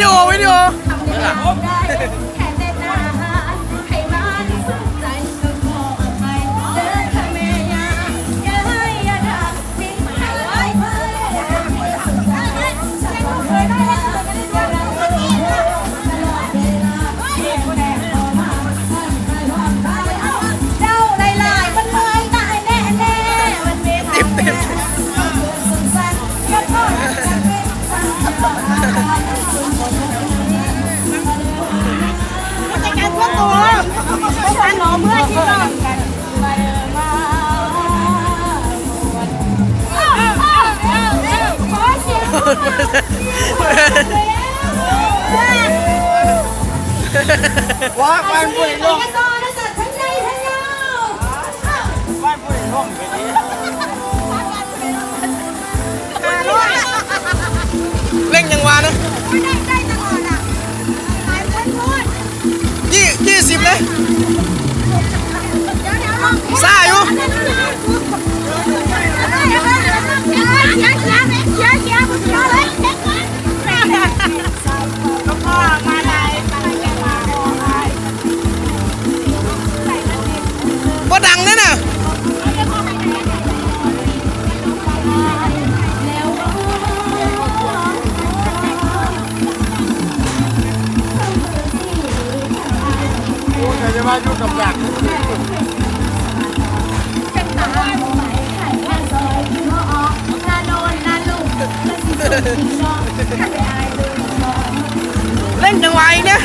ดีโอวิดีโอ Wah, paano? จะมายุ่กับดักเล่นยังไงเนี่ย